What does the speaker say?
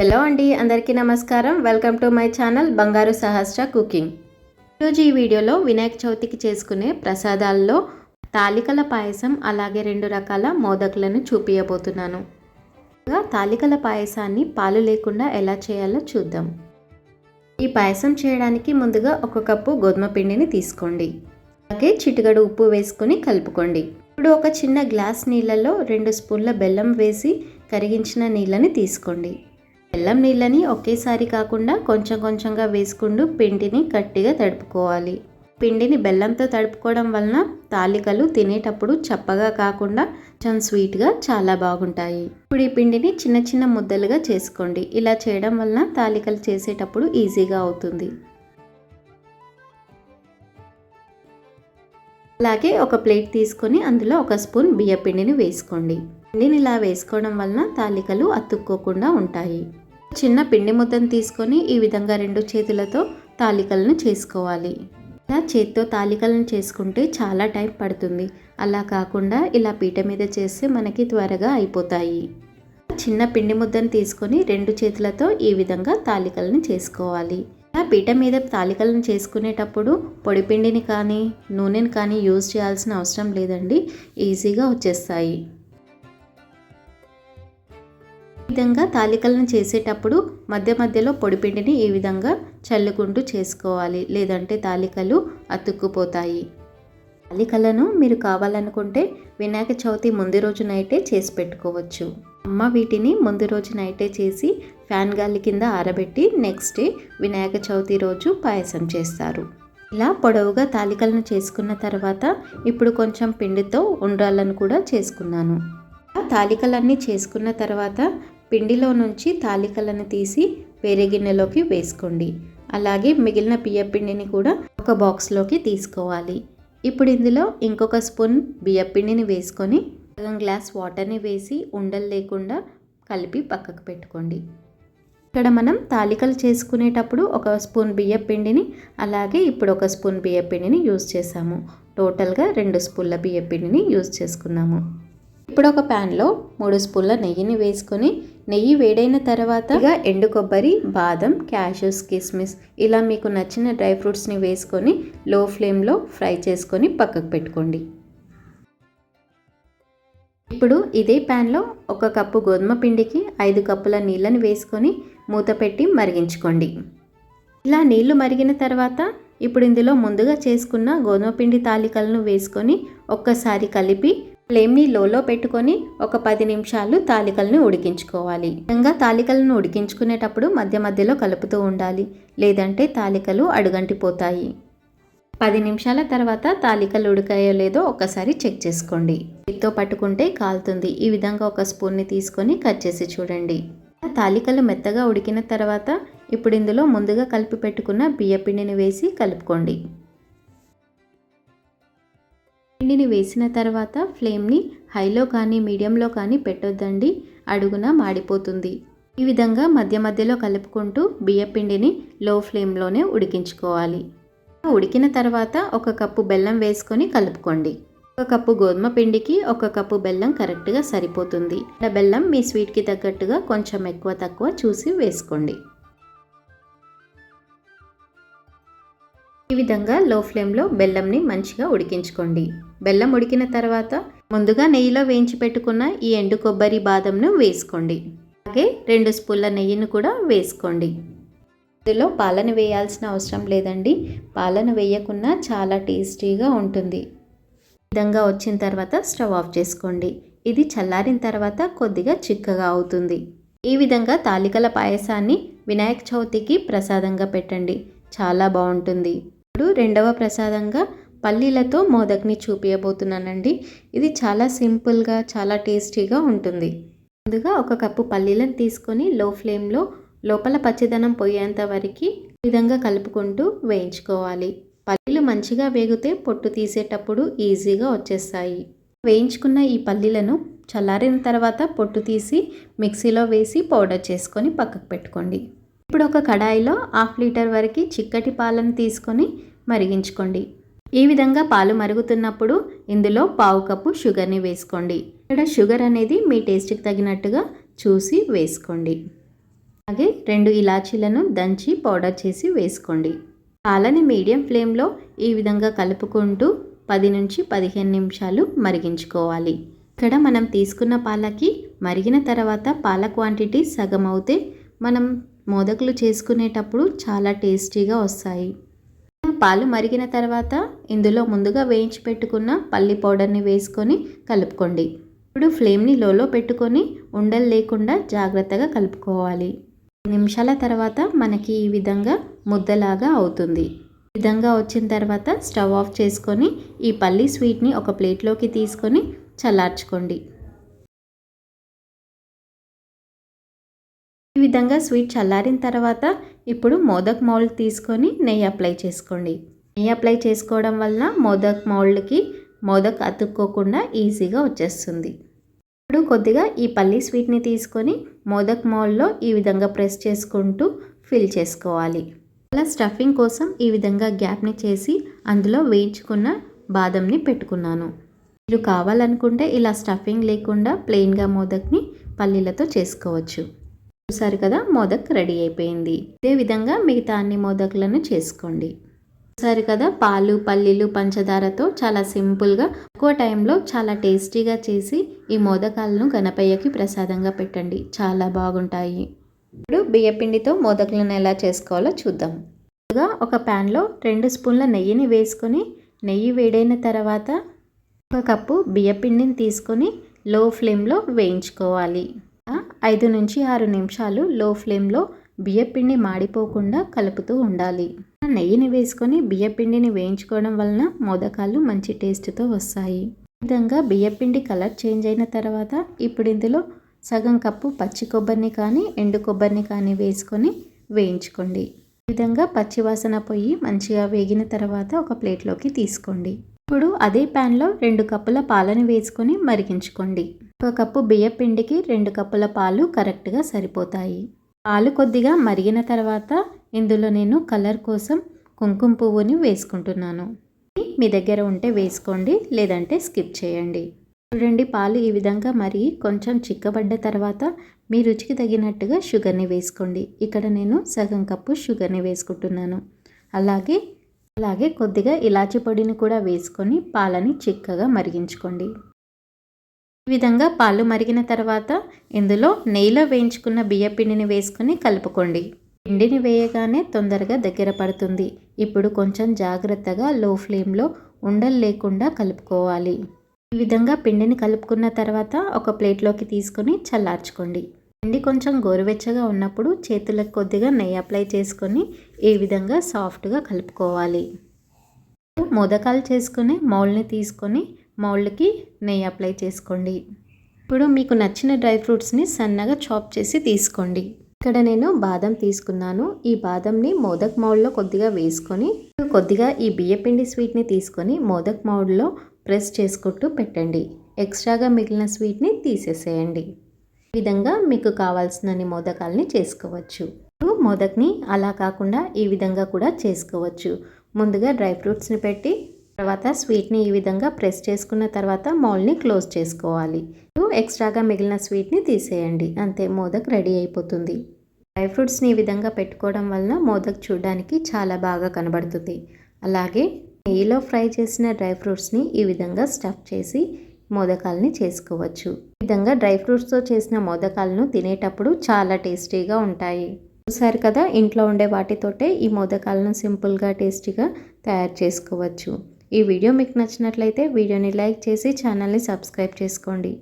Hello అండి అందరికీ నమస్కారం. వెల్కమ్ టు మై ఛానల్ బంగారు సహస్ర కుకింగ్. ఈరోజు ఈ వీడియోలో వినాయక చవితికి చేసుకునే ప్రసాదాల్లో తాలికల పాయసం అలాగే రెండు రకాల మోదకులను చూపించబోతున్నాను తాలికల పాయసాన్ని పాలు లేకుండా ఎలా చేయాలో చూద్దాం. ఈ పాయసం చేయడానికి ముందుగా ఒక కప్పు గోధుమ పిండిని తీసుకోండి. అలాగే చిటికడు ఉప్పు వేసుకొని కలుపుకోండి. ఇప్పుడు ఒక చిన్న గ్లాస్ నీళ్ళలో రెండు స్పూన్ల బెల్లం వేసి కరిగించిన నీళ్ళని తీసుకోండి. బెల్లం నీళ్ళని ఒకేసారి కాకుండా కొంచెం కొంచెంగా వేసుకుంటూ పిండిని గట్టిగా తడుపుకోవాలి. పిండిని బెల్లంతో తడుపుకోవడం వలన తాలికలు తినేటప్పుడు చప్పగా కాకుండా కొంచెం స్వీట్గా చాలా బాగుంటాయి. ఇప్పుడు ఈ పిండిని చిన్న చిన్న ముద్దలుగా చేసుకోండి. ఇలా చేయడం వలన తాలికలు చేసేటప్పుడు ఈజీగా అవుతుంది. అలాగే ఒక ప్లేట్ తీసుకొని అందులో ఒక స్పూన్ బియ్య పిండిని వేసుకోండి. పిండిని ఇలా వేసుకోవడం వలన తాలికలు అతుక్కోకుండా ఉంటాయి. చిన్న పిండి ముద్దను తీసుకొని ఈ విధంగా రెండు చేతులతో తాలికలను చేసుకోవాలి. ఇలా చేత్తో తాలికలను చేసుకుంటే చాలా టైం పడుతుంది. అలా కాకుండా ఇలా పీట మీద చేస్తే మనకి త్వరగా అయిపోతాయి. చిన్న పిండి ముద్దను తీసుకొని రెండు చేతులతో ఈ విధంగా తాలికలను చేసుకోవాలి. ఇలా పీట మీద తాలికలను చేసుకునేటప్పుడు పొడి పిండిని కానీ నూనెని కానీ యూజ్ చేయాల్సిన అవసరం లేదండి. ఈజీగా వచ్చేస్తాయి. విధంగా తాలికలను చేసేటప్పుడు మధ్య మధ్యలో పొడిపిండిని ఈ విధంగా చల్లుకుంటూ చేసుకోవాలి. లేదంటే తాలికలు అతుక్కుపోతాయి. తాలికలను మీరు కావాలనుకుంటే వినాయక చవితి ముందు రోజు నైటే చేసి పెట్టుకోవచ్చు. అమ్మ వీటిని ముందు రోజు నైటే చేసి ఫ్యాన్ గాలి కింద ఆరబెట్టి నెక్స్ట్ డే వినాయక చవితి రోజు పాయసం చేస్తారు. ఇలా పొడవుగా తాలికలను చేసుకున్న తర్వాత ఇప్పుడు కొంచెం పిండితో ఉండ్రాలను కూడా చేసుకున్నాను. తాలికలన్నీ చేసుకున్న తర్వాత పిండిలో నుంచి తాలికలను తీసి వేరే గిన్నెలోకి వేసుకోండి. అలాగే మిగిలిన బియ్య పిండిని కూడా ఒక బాక్స్లోకి తీసుకోవాలి. ఇప్పుడు ఇందులో ఇంకొక స్పూన్ బియ్య పిండిని వేసుకొని సగం గ్లాస్ వాటర్ని వేసి ఉండలు లేకుండా కలిపి పక్కకు పెట్టుకోండి. ఇక్కడ మనం తాలికలు చేసుకునేటప్పుడు ఒక స్పూన్ బియ్య పిండిని అలాగే ఇప్పుడు ఒక స్పూన్ బియ్య పిండిని యూజ్ చేసాము టోటల్గా రెండు స్పూన్ల బియ్య పిండిని యూజ్ చేసుకున్నాము. ఇప్పుడు ఒక ప్యాన్లో మూడు స్పూన్ల నెయ్యిని వేసుకొని నెయ్యి వేడైన తర్వాత ఇక ఎండు కొబ్బరి బాదం క్యాషూస్ కిస్మిస్ ఇలా మీకు నచ్చిన డ్రై ఫ్రూట్స్ని వేసుకొని లో ఫ్లేమ్లో ఫ్రై చేసుకొని పక్కకు పెట్టుకోండి. ఇప్పుడు ఇదే ప్యాన్లో ఒక కప్పు గోధుమ పిండికి ఐదు కప్పుల నీళ్ళని వేసుకొని మూత పెట్టి మరిగించుకోండి. ఇలా నీళ్ళు మరిగిన తర్వాత ఇప్పుడు ఇందులో ముందుగా చేసుకున్న గోధుమ పిండి తాలికలను వేసుకొని ఒక్కసారి కలిపి ఫ్లేమ్ని లోలో పెట్టుకొని ఒక పది నిమిషాలు తాలికలను ఉడికించుకోవాలి. ఇంకా తాలికలను ఉడికించుకునేటప్పుడు మధ్య మధ్యలో కలుపుతూ ఉండాలి లేదంటే తాలికలు అడుగంటిపోతాయి. పది నిమిషాల తర్వాత తాలికలు ఉడికాయో లేదో ఒకసారి చెక్ చేసుకోండి. చేతితో పట్టుకుంటే కాలుతుంది. ఈ విధంగా ఒక స్పూన్ని తీసుకొని కట్ చేసి చూడండి. తాలికలు మెత్తగా ఉడికిన తర్వాత ఇప్పుడు ఇందులో ముందుగా కలిపి పెట్టుకున్న బియ్య పిండిని వేసి కలుపుకోండి. పిండిని వేసిన తర్వాత ఫ్లేమ్ని హైలో కానీ మీడియంలో కానీ పెట్టొద్దండి. అడుగున మాడిపోతుంది. ఈ విధంగా మధ్య మధ్యలో కలుపుకుంటూ బియ్య పిండిని లో ఫ్లేమ్లోనే ఉడికించుకోవాలి. ఉడికిన తర్వాత ఒక కప్పు బెల్లం వేసుకొని కలుపుకోండి. ఒక కప్పు గోధుమ పిండికి ఒక కప్పు బెల్లం కరెక్ట్గా సరిపోతుంది. బెల్లం మీ స్వీట్కి తగ్గట్టుగా కొంచెం ఎక్కువ తక్కువ చూసి వేసుకోండి. ఈ విధంగా లో ఫ్లేమ్లో బెల్లంని మంచిగా ఉడికించుకోండి. బెల్లం ఉడికిన తర్వాత ముందుగా నెయ్యిలో వేయించి పెట్టుకున్న ఈ ఎండు కొబ్బరి బాదంను వేసుకోండి. అలాగే రెండు స్పూన్ల నెయ్యిని కూడా వేసుకోండి. ఇందులో పాలను వేయాల్సిన అవసరం లేదండి. పాలను వేయకుండా చాలా టేస్టీగా ఉంటుంది. విధంగా వచ్చిన తర్వాత స్టవ్ ఆఫ్ చేసుకోండి. ఇది చల్లారిన తర్వాత కొద్దిగా చిక్కగా అవుతుంది. ఈ విధంగా తాలికల పాయసాన్ని వినాయక చవితికి ప్రసాదంగా పెట్టండి. చాలా బాగుంటుంది. ఇప్పుడు రెండవ ప్రసాదంగా పల్లీలతో మోదక్ని చూపించబోతున్నానండి ఇది చాలా సింపుల్గా చాలా టేస్టీగా ఉంటుంది. ముందుగా ఒక కప్పు పల్లీలను తీసుకొని లో ఫ్లేమ్లో లోపల పచ్చదనం పోయేంత వరకు విధంగా కలుపుకుంటూ వేయించుకోవాలి. పల్లీలు మంచిగా వేగితే పొట్టు తీసేటప్పుడు ఈజీగా వచ్చేస్తాయి. వేయించుకున్న ఈ పల్లీలను చల్లారిన తర్వాత పొట్టు తీసి మిక్సీలో వేసి పౌడర్ చేసుకొని పక్కకు పెట్టుకోండి. ఇప్పుడు ఒక కడాయిలో హాఫ్ లీటర్ వరకు చిక్కటి పాలను తీసుకొని మరిగించుకోండి. ఈ విధంగా పాలు మరుగుతున్నప్పుడు ఇందులో పావు కప్పు షుగర్ని వేసుకోండి. ఇక్కడ షుగర్ అనేది మీ టేస్ట్కి తగినట్టుగా చూసి వేసుకోండి. అలాగే రెండు ఇలాచీలను దంచి పౌడర్ చేసి వేసుకోండి. పాలని మీడియం ఫ్లేమ్లో ఈ విధంగా కలుపుకుంటూ పది నుంచి పదిహేను నిమిషాలు మరిగించుకోవాలి. ఇక్కడ మనం తీసుకున్న పాలకి మరిగిన తర్వాత పాల క్వాంటిటీ సగం అవుతే మనం మోదకులు చేసుకునేటప్పుడు చాలా టేస్టీగా వస్తాయి. పాలు మరిగిన తర్వాత ఇందులో ముందుగా వేయించి పెట్టుకున్న పల్లి పౌడర్ని వేసుకొని కలుపుకోండి. ఇప్పుడు ఫ్లేమ్ని లోలో పెట్టుకొని ఉండలు లేకుండా జాగ్రత్తగా కలుపుకోవాలి. నిమిషాల తర్వాత మనకి ఈ విధంగా ముద్దలాగా అవుతుంది. ఈ విధంగా వచ్చిన తర్వాత స్టవ్ ఆఫ్ చేసుకొని ఈ పల్లి స్వీట్ని ఒక ప్లేట్లోకి తీసుకొని చల్లార్చుకోండి. ఈ విధంగా స్వీట్ చల్లారిన తర్వాత ఇప్పుడు మోదక్ మౌల్డ్ తీసుకొని నెయ్యి అప్లై చేసుకోండి. నెయ్యి అప్లై చేసుకోవడం వలన మోదక్ మౌల్డ్కి మోదక్ అతుక్కోకుండా ఈజీగా వచ్చేస్తుంది. ఇప్పుడు కొద్దిగా ఈ పల్లి స్వీట్ని తీసుకొని మోదక్ మౌల్డ్లో ఈ విధంగా ప్రెస్ చేసుకుంటూ ఫిల్ చేసుకోవాలి. అలా స్టఫింగ్ కోసం ఈ విధంగా గ్యాప్ని చేసి అందులో వేయించుకున్న బాదంని పెట్టుకున్నాను. మీరు కావాలనుకుంటే ఇలా స్టఫింగ్ లేకుండా ప్లెయిన్గా మోదక్ని పల్లీలతో చేసుకోవచ్చు. చూసారు కదా మోదక్ రెడీ అయిపోయింది. ఇదే విధంగా మిగతా అన్ని మోదకులను చేసుకోండి. చూసారు కదా పాలు పల్లీలు పంచదారతో చాలా సింపుల్గా తక్కువ టైంలో చాలా టేస్టీగా చేసి ఈ మోదకాలను గణపయ్యకి ప్రసాదంగా పెట్టండి. చాలా బాగుంటాయి. ఇప్పుడు బియ్యపిండితో మోదకులను ఎలా చేసుకోవాలో చూద్దాం. ముందుగా ఒక ప్యాన్లో రెండు స్పూన్ల నెయ్యిని వేసుకొని నెయ్యి వేడైన తర్వాత ఒక కప్పు బియ్యపిండిని తీసుకొని లో ఫ్లేమ్లో వేయించుకోవాలి. ఐదు నుంచి ఆరు నిమిషాలు లో ఫ్లేమ్లో బియ్యపిండి మాడిపోకుండా కలుపుతూ ఉండాలి. నెయ్యిని వేసుకొని బియ్యపిండిని వేయించుకోవడం వలన మోదకాలు మంచి టేస్ట్తో వస్తాయి. ఈ విధంగా బియ్యపిండి కలర్ చేంజ్ అయిన తర్వాత ఇప్పుడు ఇందులో సగం కప్పు పచ్చి కొబ్బరిని కానీ ఎండు కొబ్బరిని కానీ వేసుకొని వేయించుకోండి. ఈ విధంగా పచ్చివాసన పొయ్యి మంచిగా వేగిన తర్వాత ఒక ప్లేట్లోకి తీసుకోండి. ఇప్పుడు అదే ప్యాన్లో రెండు కప్పుల పాలను వేసుకొని మరిగించుకోండి. ఒక కప్పు బియ్య పిండికి రెండు కప్పుల పాలు కరెక్ట్గా సరిపోతాయి. పాలు కొద్దిగా మరిగిన తర్వాత ఇందులో నేను కలర్ కోసం కుంకుమ పువ్వుని వేసుకుంటున్నాను. మీ దగ్గర ఉంటే వేసుకోండి లేదంటే స్కిప్ చేయండి. చూడండి పాలు ఈ విధంగా మరిగి కొంచెం చిక్కబడ్డ తర్వాత మీ రుచికి తగినట్టుగా షుగర్ని వేసుకోండి. ఇక్కడ నేను సగం కప్పు షుగర్ని వేసుకుంటున్నాను. అలాగే అలాగే కొద్దిగా ఇలాచి పొడిని కూడా వేసుకొని పాలని చిక్కగా మరిగించుకోండి. విధంగా పాలు మరిగిన తర్వాత ఇందులో నెయ్యిలో వేయించుకున్న బియ్య పిండిని వేసుకొని కలుపుకోండి. పిండిని వేయగానే తొందరగా దగ్గర పడుతుంది. ఇప్పుడు కొంచెం జాగ్రత్తగా లో ఫ్లేమ్లో ఉండలు లేకుండా కలుపుకోవాలి. ఈ విధంగా పిండిని కలుపుకున్న తర్వాత ఒక ప్లేట్లోకి తీసుకొని చల్లార్చుకోండి. పిండి కొంచెం గోరువెచ్చగా ఉన్నప్పుడు చేతులకు కొద్దిగా నెయ్యి అప్లై చేసుకొని ఈ విధంగా సాఫ్ట్గా కలుపుకోవాలి. మోదకాలు చేసుకుని మౌల్ని తీసుకొని మౌల్డ్కి నెయ్యి అప్లై చేసుకోండి. ఇప్పుడు మీకు నచ్చిన డ్రై ఫ్రూట్స్ని సన్నగా చాప్ చేసి తీసుకోండి. ఇక్కడ నేను బాదం తీసుకున్నాను. ఈ బాదంని మోదక్ మౌడ్లో కొద్దిగా వేసుకొని కొద్దిగా ఈ బియ్యపిండి స్వీట్ని తీసుకొని మోదక్ మౌడ్లో ప్రెస్ చేసుకుంటూ పెట్టండి. ఎక్స్ట్రాగా మిగిలిన స్వీట్ని తీసేసేయండి. ఈ విధంగా మీకు కావాల్సినన్ని మోదకాలని చేసుకోవచ్చు. మోదక్ని అలా కాకుండా ఈ విధంగా కూడా చేసుకోవచ్చు. ముందుగా డ్రై ఫ్రూట్స్ని పెట్టి తర్వాత స్వీట్ని ఈ విధంగా ప్రెస్ చేసుకున్న తర్వాత మౌల్ని క్లోజ్ చేసుకోవాలి. ఎక్స్ట్రాగా మిగిలిన స్వీట్ని తీసేయండి. అంతే మోదక్ రెడీ అయిపోతుంది. డ్రై ఫ్రూట్స్ని ఈ విధంగా పెట్టుకోవడం వలన మోదక్ చూడడానికి చాలా బాగా కనబడుతుంది. అలాగే నెయ్యిలో ఫ్రై చేసిన డ్రై ఫ్రూట్స్ని ఈ విధంగా స్టఫ్ చేసి మోదకాలని చేసుకోవచ్చు. ఈ విధంగా డ్రై ఫ్రూట్స్తో చేసిన మోదకాలను తినేటప్పుడు చాలా టేస్టీగా ఉంటాయి. చూసారు కదా ఇంట్లో ఉండే వాటితోటే ఈ మోదకాలను సింపుల్గా టేస్టీగా తయారు చేసుకోవచ్చు. ఈ వీడియో మీకు నచ్చినట్లయితే వీడియోని లైక్ చేసి ఛానల్ని సబ్స్క్రైబ్ చేసుకోండి.